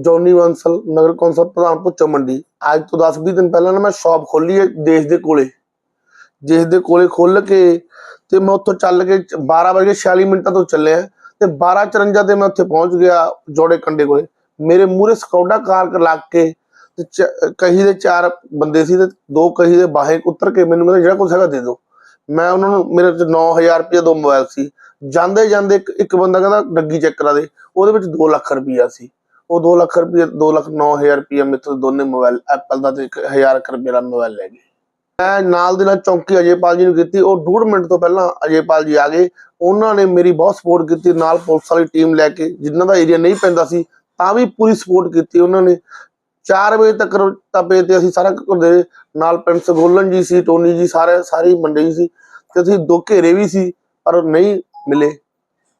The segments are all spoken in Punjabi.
ਜੌਨੀ ਬਾਂਸਲ ਨਗਰ ਕੌਂਸਲ ਪ੍ਰਧਾਨ ਪੁੱਚੋ ਮੰਡੀ। ਅੱਜ ਤੋਂ 10-20 ਦਿਨ ਪਹਿਲਾਂ ਨਾ ਮੈਂ ਸ਼ਾਪ ਖੋਲੀ ਹੈ ਦੇਸ਼ ਦੇ ਕੋਲੇ। ਜਿਸ ਦੇ ਕੋਲੇ ਖੋਲ ਕੇ ਤੇ ਮੈਂ ਉੱਥੋਂ ਚੱਲ ਕੇ 12 ਵਜੇ 46 ਮਿੰਟਾਂ ਤੋਂ ਚੱਲਿਆ ਤੇ 12:54 ਤੇ ਮੈਂ ਉੱਥੇ ਪਹੁੰਚ ਗਿਆ ਜੋੜੇ ਕੰਡੇ ਕੋਲੇ। ਮੇਰੇ ਮੂਹਰੇ ਸਕੌਡਾ ਕਾਰ ਲੱਗ ਕੇ ਤੇ ਚ- ਕਹੀ ਦੇ ਚਾਰ ਬੰਦੇ ਸੀ ਤੇ ਦੋ ਕਹੀ ਦੇ ਬਾਹੇ ਉਤਰ ਕੇ ਮੈਨੂੰ ਕਹਿੰਦੇ, ਜਿਹੜਾ ਕੁਛ ਹੈਗਾ ਦੇ ਦਿਓ। ਮੈਂ ਉਹਨਾਂ ਨੂੰ, ਮੇਰੇ ਚ 9000 ਰੁਪਏ ਦੋ ਮੋਬਾਈਲ ਸੀ। ਜਾਂਦੇ ਜਾਂਦੇ ਇੱਕ- ਬੰਦਾ ਕਹਿੰਦਾ, ਡੱਗੀ ਚੈੱਕ ਕਰਾ ਦੇ। ਉਹਦੇ ਵਿੱਚ 2 ਲੱਖ ਰੁਪਈਆ ਸੀ। ਉਹ 2 ਲੱਖ ਰੁਪਏ 2 ਲੱਖ 9000 ਰੁਪਏ ਮੇਰੇ ਤੋਂ ਦੋਨੇ ਮੋਬਾਈਲ ਐਪਲ ਦਾ ਤੇ 1000 ਰੁਪਏ ਦਾ ਮੋਬਾਈਲ ਲੈ ਗਏ। ਮੈਂ ਨਾਲ ਦੇ ਨਾਲ ਚੌਂਕੀ ਅਜੇਪਾਲ ਜੀ ਨੂੰ ਕੀਤੀ, ਉਹ ਡੂਢ ਮਿੰਟ ਤੋਂ ਪਹਿਲਾਂ ਅਜੇਪਾਲ ਜੀ ਆ ਗਏ। ਉਹਨਾਂ ਨੇ ਮੇਰੀ ਬਹੁਤ ਸਪੋਰਟ ਕੀਤੀ, ਨਾਲ ਪੁਲਿਸ ਵਾਲੀ ਟੀਮ ਲੈ ਕੇ ਜਿਨ੍ਹਾਂ ਦਾ ਏਰੀਆ ਨਹੀਂ ਪੈਂਦਾ ਸੀ, ਤਾਂ ਵੀ ਪੂਰੀ ਸਪੋਰਟ ਕੀਤੀ ਉਹਨਾਂ ਨੇ। 4 ਵਜੇ ਤੱਕ ਤਪੇ ਤੇ ਅਸੀਂ ਸਾਰਾ ਕੁਝ ਦੇ ਨਾਲ ਪ੍ਰਿੰਸ ਗੋਲਨ ਜੀ ਸੀ, ਟੋਨੀ ਜੀ, ਸਾਰੇ, ਸਾਰੀ ਮੰਡੀ ਸੀ। ਤੇ ਅਸੀਂ ਦੋ ਘੇਰੇ ਵੀ ਸੀ, ਪਰ ਨਹੀਂ ਮਿਲੇ।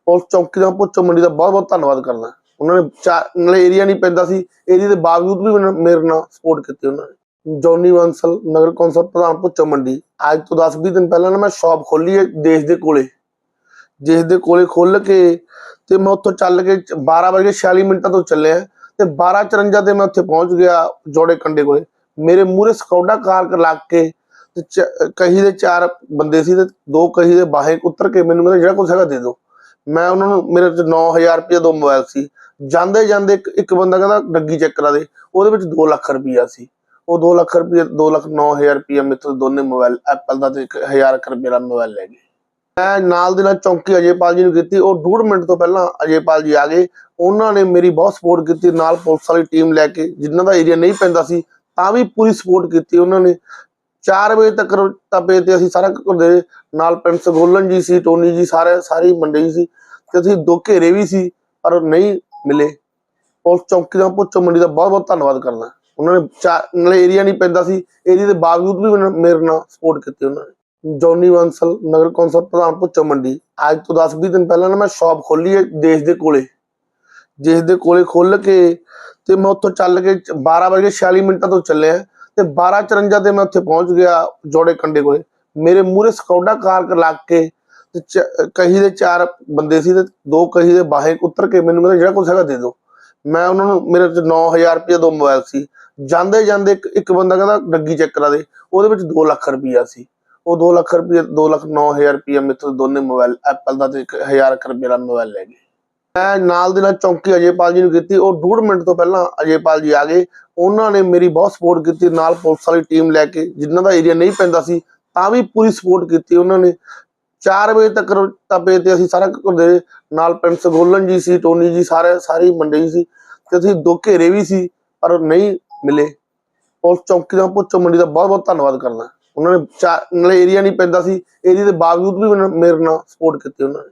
ਪੁਲਿਸ ਚੌਂਕੀ ਦਾ ਪੁੱਛੋ, ਮੰਡੀ ਦਾ ਬਹੁਤ ਬਹੁਤ ਧੰਨਵਾਦ ਕਰਦਾ। ਉਹਨਾਂ ਨੇ ਚਾ- ਨਾਲੇ ਏਰੀਆ ਨਹੀਂ ਪੈਂਦਾ ਸੀ। ਏਰੀਆ ਦੇ ਬਾਵਜੂਦ ਵੀ ਮੈਨੂੰ- ਮੇਰੇ ਨਾਲ ਸਪੋਰਟ ਕੀਤੀ ਉਹਨਾਂ ਨੇ। ਜੌਨੀ ਬਾਂਸਲ ਨਗਰ ਕੌਂਸਲ ਪ੍ਰਧਾਨ ਪੁੱਚੋ ਮੰਡੀ। ਅੱਜ ਤੋਂ 10-20 ਦਿਨ ਪਹਿਲਾਂ ਨਾ ਮੈਂ ਸ਼ਾਪ ਖੋਲੀ ਹੈ ਦੇਸ਼ ਦੇ ਕੋਲੇ। ਜਿਸ ਦੇ ਕੋਲੇ ਖੋਲ ਕੇ ਤੇ ਮੈਂ ਉੱਥੋਂ ਚੱਲ ਕੇ 12 ਵਜੇ 46 ਮਿੰਟਾਂ ਤੋਂ ਚੱਲਿਆ ਤੇ 12:54 ਤੇ ਮੈਂ ਉੱਥੇ ਪਹੁੰਚ ਗਿਆ ਜੋੜੇ ਕੰਡੇ ਕੋਲੇ। ਮੇਰੇ ਮੂਹਰੇ ਸਕੌਡਾ ਕਾਰ ਲੱਗ ਕੇ ਤੇ ਕਹੀ ਦੇ ਚਾਰ ਬੰਦੇ ਸੀ ਤੇ ਦੋ ਕਹੀ ਦੇ ਬਾਹੇ ਉਤਰ ਕੇ ਮੈਨੂੰ ਕਹਿੰਦਾ, ਜਿਹੜਾ ਕੁਛ ਹੈਗਾ ਦੇ ਦਿਓ। ਮੈਂ ਉਹਨਾਂ ਨੂੰ, ਮੇਰੇ ਚ 9000 ਰੁਪਏ ਦੋ ਮੋਬਾਈਲ ਸੀ। ਜਾਂਦੇ ਜਾਂਦੇ ਇੱਕ- ਇੱਕ ਬੰਦਾ ਕਹਿੰਦਾ ਡੱਗੀ ਚੈੱਕ ਕਰਾ ਦੇ, ਉਹਦੇ ਵਿੱਚ 2 ਲੱਖ ਰੁਪਈਆ ਸੀ। ਉਹ 2 ਲੱਖ ਰੁਪਏ 2 ਲੱਖ 9000 ਰੁਪਏ ਮੇਰੇ ਤੋਂ ਦੋਨੇ ਮੋਬਾਈਲ ਐਪਲ ਦਾ ਤੇ 1000 ਰੁਪਏ ਦਾ ਮੋਬਾਈਲ ਲੈ ਗਏ। ਮੈਂ ਨਾਲ ਦੇ ਨਾਲ ਚੌਂਕੀ ਅਜੇਪਾਲ ਜੀ ਨੂੰ ਕੀਤੀ, ਉਹ ਡੂਢ ਮਿੰਟ ਤੋਂ ਪਹਿਲਾਂ ਅਜੇਪਾਲ ਜੀ ਆ ਗਏ। ਉਹਨਾਂ ਨੇ ਮੇਰੀ ਬਹੁਤ ਸਪੋਰਟ ਕੀਤੀ, ਨਾਲ ਪੁਲਿਸ ਵਾਲੀ ਟੀਮ ਲੈ ਕੇ, ਜਿਨ੍ਹਾਂ ਦਾ ਏਰੀਆ ਨਹੀਂ ਪੈਂਦਾ ਸੀ, ਤਾਂ ਵੀ ਪੂਰੀ ਸਪੋਰਟ ਕੀਤੀ ਉਹਨਾਂ ਨੇ। 4 ਵਜੇ ਤੱਕ ਤਪੇ ਤੇ ਅਸੀਂ ਸਾਰਾ ਦੇ ਨਾਲ ਪਿੰਡ ਗੋਲਨ ਜੀ ਸੀ, ਟੋਨੀ ਜੀ, ਸਾਰੇ ਸਾਰੀ ਮੰਡੀ ਸੀ। ਤੇ ਅਸੀਂ ਦੋ ਘੇਰੇ ਵੀ ਸੀ, ਪਰ ਨਹੀਂ ਮਿਲੇ। ਪੁਲਿਸ ਚੌਂਕੀ ਦਾ ਪੁੱਛੋ, ਮੰਡੀ ਦਾ ਬਹੁਤ ਬਹੁਤ ਧੰਨਵਾਦ ਕਰਦਾ। ਉਹਨਾਂ ਨੇ ਨਾਲੇ ਏਰੀਆ ਨਹੀਂ ਪੈਂਦਾ ਸੀ। ਏਰੀਆ ਦੇ ਬਾਵਜੂਦ ਵੀ ਮੇਰੇ ਨਾਲ ਸਪੋਰਟ ਕੀਤੀ ਉਹਨਾਂ ਨੇ। ਜੌਨੀ ਬਾਂਸਲ ਨਗਰ ਕੌਂਸਲ ਪ੍ਰਧਾਨ ਪੁੱਚੋ ਮੰਡੀ। ਅੱਜ ਤੋਂ 10-20 ਦਿਨ ਪਹਿਲਾਂ ਨਾ ਮੈਂ ਸ਼ਾਪ ਖੋਲੀ ਹੈ ਦੇਸ਼ ਦੇ ਕੋਲੇ। ਦੇਸ਼ ਦੇ ਕੋਲੇ ਖੋਲ ਕੇ ਤੇ ਮੈਂ ਉੱਥੋਂ ਚੱਲ ਕੇ 12 ਵਜੇ 46 ਮਿੰਟਾਂ ਤੋਂ ਚੱਲਿਆ। ਤੇ 12:54 ਤੇ ਮੈਂ ਉੱਥੇ ਪਹੁੰਚ ਗਿਆ ਜੋੜੇ ਕੰਡੇ ਕੋਲੇ। ਮੇਰੇ ਮੂਹਰੇ ਸਕੌਡਾ ਕਾਰ ਲੱਗ ਕੇ ਤੇ ਕਹੀ ਦੇ ਚਾਰ ਬੰਦੇ ਸੀ ਤੇ ਦੋ ਕਹੀ ਦੇ ਬਾਹੇ ਉਤਰ ਕੇ ਮੈਨੂੰ ਕਹਿੰਦੇ, ਜਿਹੜਾ ਕੁਛ ਹੈਗਾ ਦੇ ਦਿਓ। ਮੈਂ ਉਹਨਾਂ ਨੂੰ, ਮੇਰੇ ਚ 9000 ਰੁਪਏ ਦੋ ਮੋਬਾਈਲ ਸੀ। ਜਾਂਦੇ ਜਾਂਦੇ ਇੱਕ- ਬੰਦਾ ਕਹਿੰਦਾ ਡੱਗੀ ਚੈੱਕ ਕਰਾ ਦੇ, ਉਹਦੇ ਵਿੱਚ 2 ਲੱਖ ਰੁਪਈਆ ਸੀ। ਉਹ 2 ਲੱਖ ਰੁਪਏ 2 ਲੱਖ 9000 ਰੁਪਏ ਮੇਰੇ ਦੋਨੇ ਮੋਬਾਈਲ ਐਪਲ ਦਾ ਤੇ 1000 ਰੁਪਏ ਦਾ ਮੋਬਾਈਲ ਲੈ ਗਏ। ਮੈਂ ਨਾਲ ਦੇ ਨਾਲ ਚੌਂਕੀ ਅਜੇਪਾਲ ਜੀ ਨੂੰ ਕੀਤੀ। ਉਹ ਡੂਢ ਮਿੰਟ ਤੋਂ ਪਹਿਲਾਂ ਅਜੇਪਾਲ ਜੀ ਆ ਗਏ। ਉਹਨਾਂ ਨੇ ਮੇਰੀ ਬਹੁਤ ਸਪੋਰਟ ਕੀਤੀ। ਨਾਲ ਪੁਲਿਸ ਵਾਲੀ ਟੀਮ ਲੈ ਕੇ, ਜਿਨ੍ਹਾਂ ਦਾ ਏਰੀਆ ਨਹੀਂ ਪੈਂਦਾ ਸੀ, ਤਾਂ ਵੀ ਪੂਰੀ ਸਪੋਰਟ ਕੀਤੀ ਉਹਨਾਂ ਨੇ। 4 ਵਜੇ ਤੱਕ ਤਪੇ ਤੇ ਅਸੀਂ ਸਾਰਾ ਕੁਝ ਦੇ ਨਾਲ ਪਿੰਡ ਗੋਲਨ ਜੀ ਸੀ, ਟੋਨੀ ਜੀ, ਸਾਰੇ ਸਾਰੀ ਮੰਡੀ ਸੀ। ਤੇ ਅਸੀਂ ਦੋ ਘੇਰੇ ਵੀ ਸੀ, ਪਰ ਨਹੀਂ ਮਿਲੇ। ਪੁਲਿਸ ਚੌਕੀ ਦਾ ਪੁੱਛੋ ਮੰਡੀ ਦਾ ਬਹੁਤ ਬਹੁਤ ਧੰਨਵਾਦ ਕਰਦਾ। ਉਹਨਾਂ ਨੇ ਚਾ- ਨਾਲੇ ਏਰੀਆ ਨਹੀਂ ਪੈਂਦਾ ਸੀ। ਏਰੀਆ ਦੇ ਬਾਵਜੂਦ ਵੀ ਮੇਰੇ ਨਾਲ ਸਪੋਰਟ ਕੀਤੀ ਉਹਨਾਂ ਨੇ।